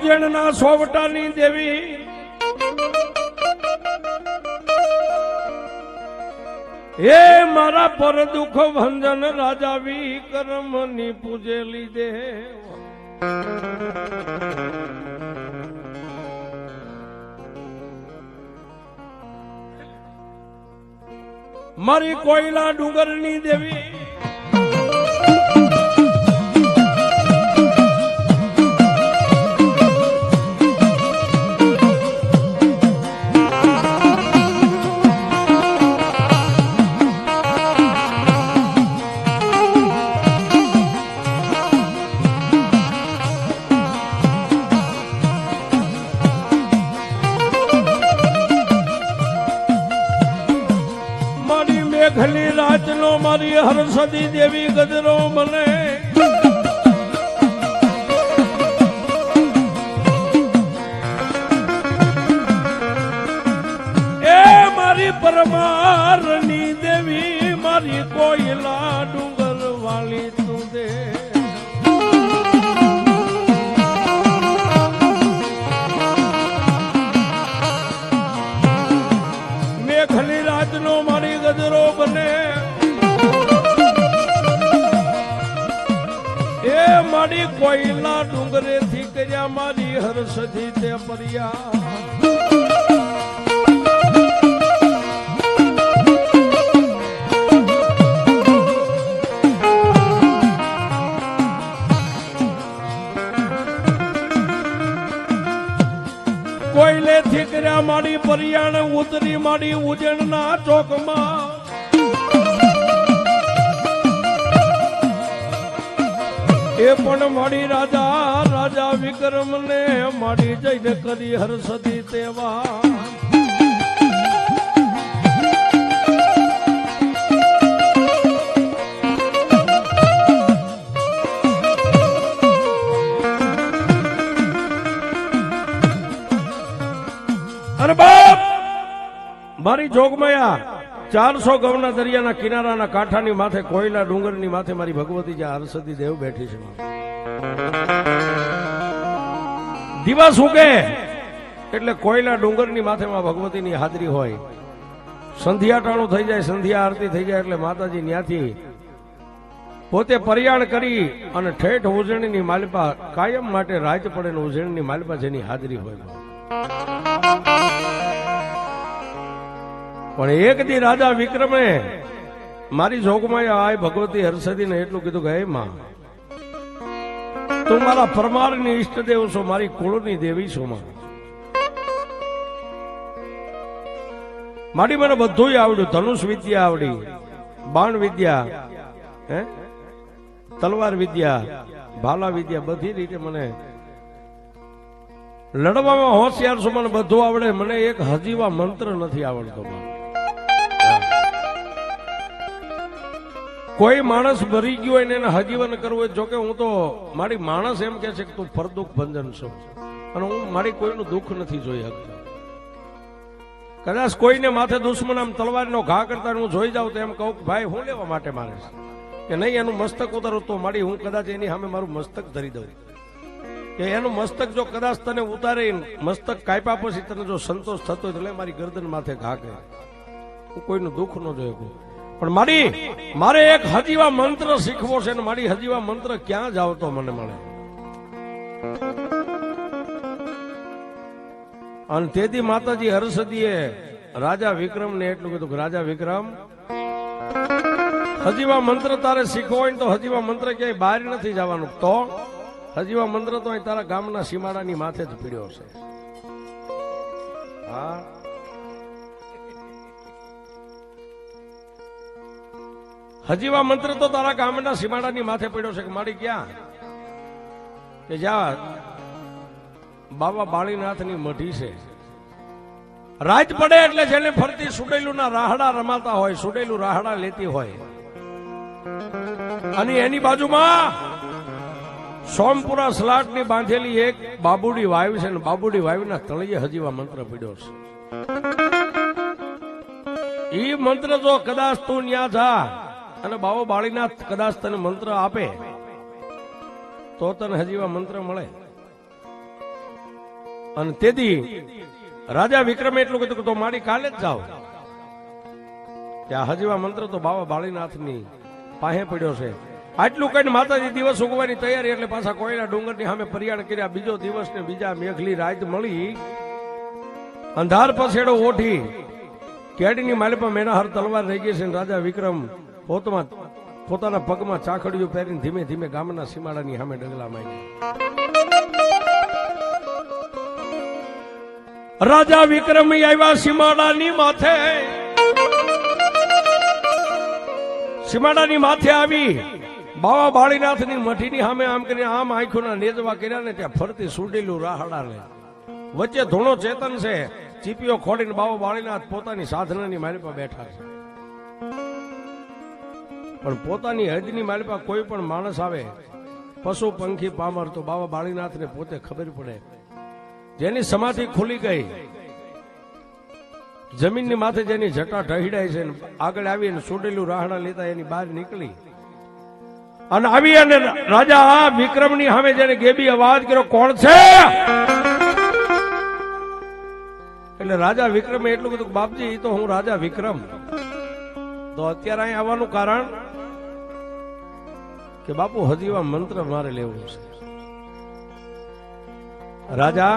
ઉજેણના સોવટાની દેવી. હે મારા પર દુઃખ ભંજન રાજા વિક્રમની પૂજેલી દેવ. મારી કોયલા ડુંગરની દેવી. હરસદી દેવી ગજરો મને. એ મારી પરમારની દેવી મારી કોયલા ડુંગર વાલી તું દે. મારી કોયલા ડુંગરે થી કર્યા મારી હર્ષથી તે પર્યા. કોયલે થી કર્યા મારી પર્યાણ, ઉતરી મારી ઉજણના ચોકમાં. એ પણ મારી રાજા રાજા વિક્રમ ને મારી જઈને કરી હર્ષદી તેવા. અરે બાપ, મારી જોગમાયા ચારસો ગૌના દરિયાના કિનારાના કાંઠાની માથે કોયલા ડુંગરની માથે મારી ભગવતી જે હરસદી દેવ બેઠી છે દિવસ ઉગે એટલે કોયલા ડુંગરની માથે માં ભગવતીની હાજરી હોય. સંધ્યા ટાણું થઈ જાય, સંધ્યા આરતી થઈ જાય એટલે માતાજી ન્યાથી પોતે પર્યાણ કરી અને ઠેઠ ઉજળણીની માલિપા કાયમ માટે રાજ પડે ને ઉજળણીની માલિપા જેની હાજરી હોય. પણ એક દી રાજા વિક્રમે મારી જોગમાં આય ભગવતી હર્ષદીને એટલું કીધું કે માં, તું મારા પરમારની ઈષ્ટદેવ છો, મારી કુળની દેવી છો માં. મારી મને બધું આવડ્યું, ધનુષ વિદ્યા આવડી, બાણ વિદ્યા, હે, તલવાર વિદ્યા, ભાલા વિદ્યા, બધી રીતે મને લડવામાં હોશિયાર છું, મને બધું આવડે, મને એક હજીવા મંત્ર નથી આવડતો કોઈ માણસ ભરી ગયો હોય ને એને હજીવન કરવું હોય, જોકે હું તો મારી માણસ એમ કે છે કે તું ફરદુખ ભંજન છો. અને હું મારી કોઈનું દુઃખ નથી જોઈ શકતો. કદાચ કોઈને માથે દુશ્મન આમ તલવારનો ઘા કરતા હું જોઈ જાઉં તો એમ કહું ભાઈ, હું લેવા માટે મારે કે નહીં, એનું મસ્તક ઉતારું તો મારી, હું કદાચ એની સામે મારું મસ્તક ધરી દઉં. કે એનું મસ્તક જો કદાચ તને ઉતારે, મસ્તક કાપ્યા પછી તને જો સંતોષ થતો હોય તો લે, મારી ગરદન માથે ઘા કરે. હું કોઈનું દુઃખ ન જોઈ શકું. પણ મારી, મારે એક હજીવા મંત્ર શીખવો છે ને મારી હજીવા મંત્ર ક્યાં જાવ તો મને મળે. અને તેથી માતાજી હરસદીએ રાજા વિક્રમ ને એટલું કીધું કે, રાજા વિક્રમ, હજીવા મંત્ર તારે શીખવો હોય તો હજીવા મંત્ર ક્યાંય બહાર નથી જવાનું. તો હજીવા મંત્ર તો તારા ગામના સીમાડાની માથે જ પીડ્યો છે હા. હજીવા મંત્ર તો તારા ગામના સીમાડાની માથે પડ્યો છે કે મારી ક્યાં? જ્યાં બાબા બાળીનાથની મઢી છે. રાત પડે એટલે જેને ફરતી સુડેલું ના રાહડા રમાતા હોય, સુડેલું રાહડા લેતી હોય. અને એની બાજુમાં સોમપુરા સ્લાટની બાંધેલી એક બાબુડી વાયુ છે ને બાબુડી વાયુના તળિયે હજીવા મંત્ર પીડ્યો છે. એ મંત્ર જો કદાચ તું ન્યા જા અને બાબો બાળીનાથ કદાચ તને મંત્ર આપે, તો તને હજીવા મંત્ર મળે. અને તેથી રાજા વિક્રમે એટલું કીધું કે તો મારી કાલે જ જાઓ. ત્યાં હજીવા મંત્ર તો બાબા બાળીનાથની પાસે પડ્યો છે. આટલું કહીને માતાજી દિવસ ઉગવાની તૈયારી એટલે પાછા કોયના ડુંગરની સામે પરિયાણ કર્યા. બીજો દિવસ ને બીજા મેઘલી રાત મળી. અંધાર પછેડો ઓઠી કેડીની માલિપા મેનાહર તલવાર રહી ગઈ છે રાજા વિક્રમ પોતમાં પોતાના પગમાં ચાખડીઓ પહેરીને ધીમે ધીમે ગામના સીમાડાની સામે ડગલા માંડ્યા રાજા વિક્રમ આવ્યા સીમાડાની માથે. સીમાડાની માથે આવી. બાવા બાળીનાથની મઠીની સામે આમ કરીને આમ આંખોના નેજવા કર્યા ને ત્યાં ફરતી સુડેલું રાહડા લે. વચ્ચે ધૂણો ચેતન છે. ચીપીઓ ખોડીને બાવા બાળીનાથ પોતાની સાધનાની મારી પર બેઠા છે. પણ પોતાની હદની મારી પાસે કોઈ પણ માણસ આવે, પશુ, પંખી, પામર, તો બાબા બાળીનાથને પોતે ખબર પડે. જેની સમાધિ ખુલી ગઈ, જમીનની માથે જેની જટા ઢહીડાય છે આગળ આવીને સુડેલું રાહણા લેતા એની બહાર નીકળી. અને આવી અને રાજા આ વિક્રમની સામે જેને ગેબી અવાજ કર્યો, કોણ છે? એટલે રાજા વિક્રમે એટલું કીધું બાપજી તો હું રાજા વિક્રમ. તો અત્યારે અહીં આવવાનું કારણ કે બાપુ હજીવા મંત્ર મારે લેવું છે. રાજા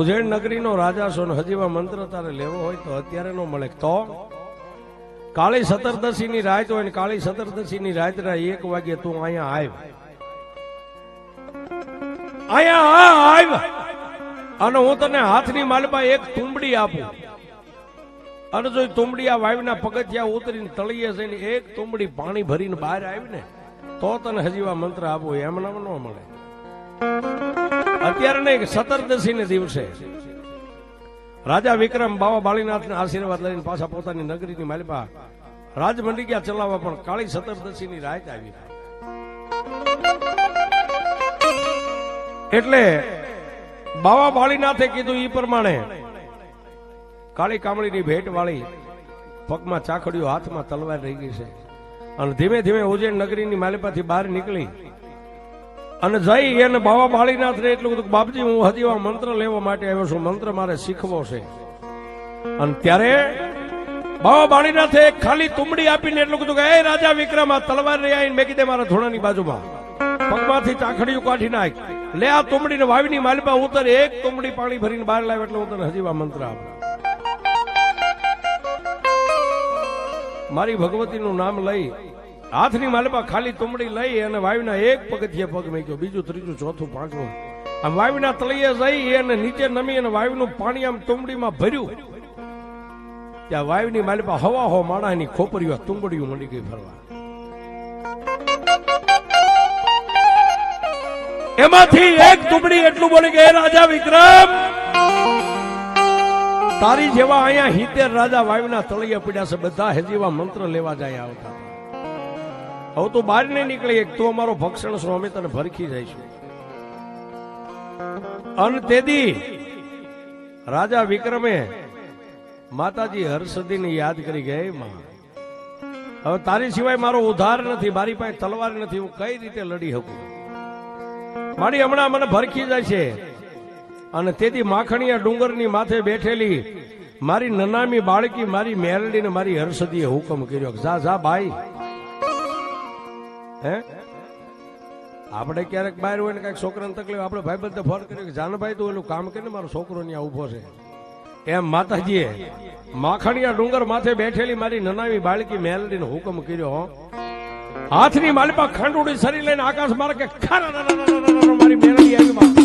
ઉજૈન નગરીનો રાજા છો ને હજીવા મંત્ર તારે લેવો હોય તો અત્યારે નો મળે. તો કાળી સતરદશી ની રાત હોય ને, કાળી સતરદશી ની રાત ના એક વાગે તું અહીંયા આવ અહીંયા આવ અને હું તને હાથની માલમાં એક તુંબડી આપું. અને જો તુંબડી આ વાયુના પગથિયા ઉતરીને તળીએ ને એક તુંબડી પાણી ભરીને બહાર આવી ને તો તને હજીવા મંત્ર આપો, એમ ન મળે. અત્યારે ને સતરદશી ને દિવસે. રાજા વિક્રમ બાવા બાળીનાથ આશીર્વાદ લઈને પાછા પોતાની નગરીની માલિપા રાજમંડી ગયા ચલાવવા પણ કાળી સતરદશી ની રાત આવી. એટલે બાવા બાળીનાથે કીધું એ પ્રમાણે કાળી કામળીની ભેટ વાળી પગમાં ચાખડ્યું હાથમાં તલવાર રહી ગઈ છે. અને ધીમે ધીમે ઉજ્જૈન નગરીની માલિપાથી બહાર નીકળી. અને જઈ એને બાવા બાળીનાથ ને એટલું કીધું, બાપજી, હું હજી મંત્ર લેવા માટે આવ્યો છું. મંત્ર મારે શીખવો છે. અને ત્યારે બાવા બાળીનાથે ખાલી તુંબડી આપીને એટલું કીધું કે, એ રાજા વિક્રમ, આ તલવાર રહી આવીને મેં કીધે, મારા ધોળાની બાજુમાં. પગમાંથી ચાખડીયું કાઢી નાખ. લે, આ તુંબડીને વાવીની માલિપા ઉતર એક તુંબડી પાણી ભરીને બહાર લાવે એટલે તને હજીવા મંત્ર આપું. મારી ભગવતીનું નામ લઈ, હાથની માલપા ખાલી તુંબડી લઈ અને વાયુના એક પગથિયે પગ મૂક્યો, બીજું, ત્રીજું, ચોથું, પાંચમું. આમ વાયુના તળિયે જઈ અને નીચે નમી અને વાયુનું પાણી આમ તુંબડીમાં ભર્યું. ત્યાં વાયુની માલપા હવા હો માણાની ખોપરીઓ તુંબડીઓ મળી ગઈ ફરવા. એમાંથી એક તુંબડી એટલું બોલી કે રાજા વિક્રમ તારી જેવા અહીંયા હિતેર રાજા વાયુના તળિયે પડ્યા છે, બધા હજીવા મંત્ર લેવા જાય આવતા. હવે તું બહાર નહીં નીકળી એક, તું અમારો ભક્ષણ છો, અમે તને ભરખી જઈશું. અન તેદી, રાજા વિક્રમે માતાજી હર્ષદીને યાદ કરી ગઈ માં હવે તારી સિવાય મારો ઉધાર નથી, મારી પાસે તલવાર નથી, હું કઈ રીતે લડી શકું? મારી હમણાં મને ભરખી જાય છે. અને તેથી માખણીયા ડુંગરની માથે બેઠેલી મારી નનામી બાળકી, મારી મેરડીને મારી હર્ષદીએ હુકમ કર્યો જા જા ભાઈ. હે? આપણે ક્યારેક બહાર હોય ને કંઈક છોકરાને તકલીફ આપણે ભાઈ બધે ફોન કર્યો કે જાનભાઈ તું એનું કામ કરીને મારો છોકરો ત્યાં ઊભો છે. એમ માતાજીએ માખણીયા ડુંગર માથે બેઠેલી મારી નનાવી બાળકી મેલડીને હુકમ કર્યો હાથની માલપા ખંડુડી સરી લઈને આકાશ મારે કે ખરા મારી મેલડી આવી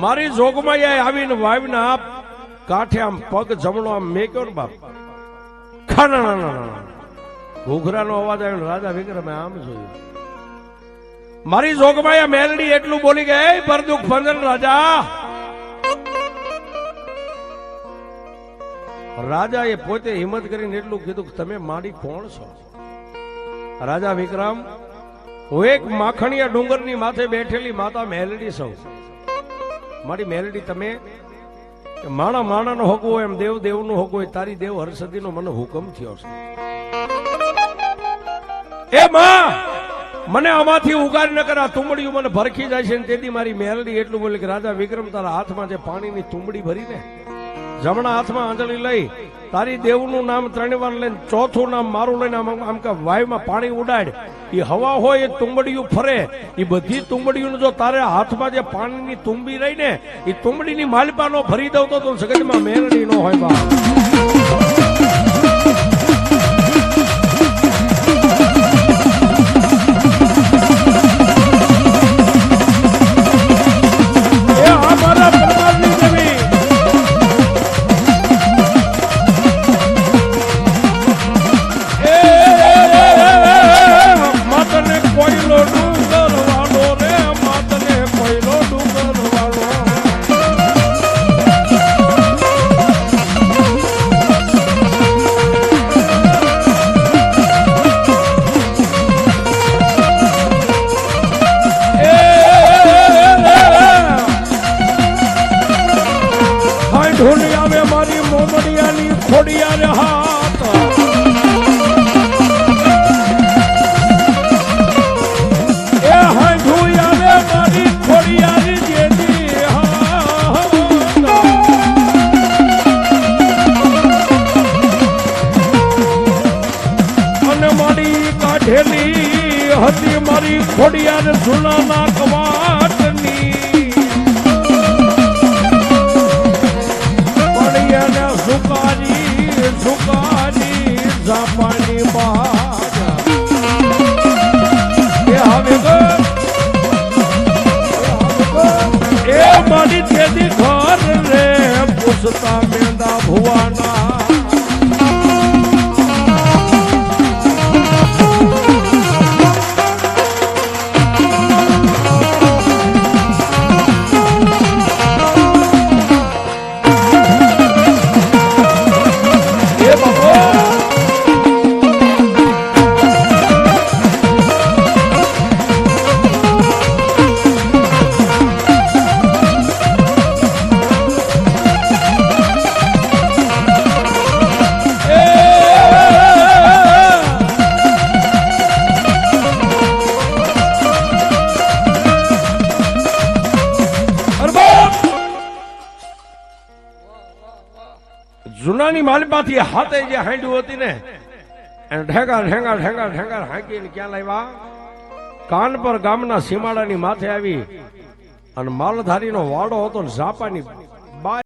માં. જોગમાયા આવીને વાવના કાંઠે આમ પગ જમણો આમ મેક્યો ને બાપ. ખાના ઘૂઘરાનો અવાજ આવ્યો રાજા વિક્રમે આમ જોયું. મારી જોગમાયા મેલડી એટલું બોલી ગઈ પરદુખ ભંજન રાજા. એ પોતે હિંમત કરીને એટલું કીધું કે, તમે મારી કોણ છો? રાજા વિક્રમ, હું એક માખણીયા ડુંગરની માથે બેઠેલી માતા મેલડી સૌ મારી મેલડી, તમે માણા માણાનો હોગવો એમ, દેવ દેવનો હોય, તારી દેવ હરસદીનો મને હુકમ થયો છે. એ માં, મને આમાંથી ઉગાર ન કરા તુંબડીયું મને ભરખી જાય છે ને તેથી મારી મેલડી એટલું બોલે કે, રાજા વિક્રમ, તારા હાથમાં જે પાણીની તુંબડી ભરીને, જમણા હાથમાં આંજળી લઈ તારી દેવનું નામ ત્રણ વાર લઈને ચોથું નામ મારું લઈને આમ આમ કે વાયુમાં પાણી ઉડાડ. એ હવા હોય એ તુંબડીયું ફરે. એ બધી તુંબડીયું જો તારે હાથમાં જે પાણીની તુંબી રહી ને એ તુંબડીની માલપાનો ફરી દઉં તો સગજમાં મેરડી નો હોય બા ઢોલી આવે મારી મોમડિયાની ખોડિયા રે હાથ. એ ઢોલી આવે મારી ખોડિયાની જેની અને મારી જૂનાની હાથે જે હાંડ્યું હતી ને, એને ઢેંગા ઢેંગા ઢેંગા ઢેંગા હાંકીને ક્યાં લાવ્યા? કાનપર ગામના સીમાડાની માથે આવી અને માલધારીનો વાડો હતો ઝાપાની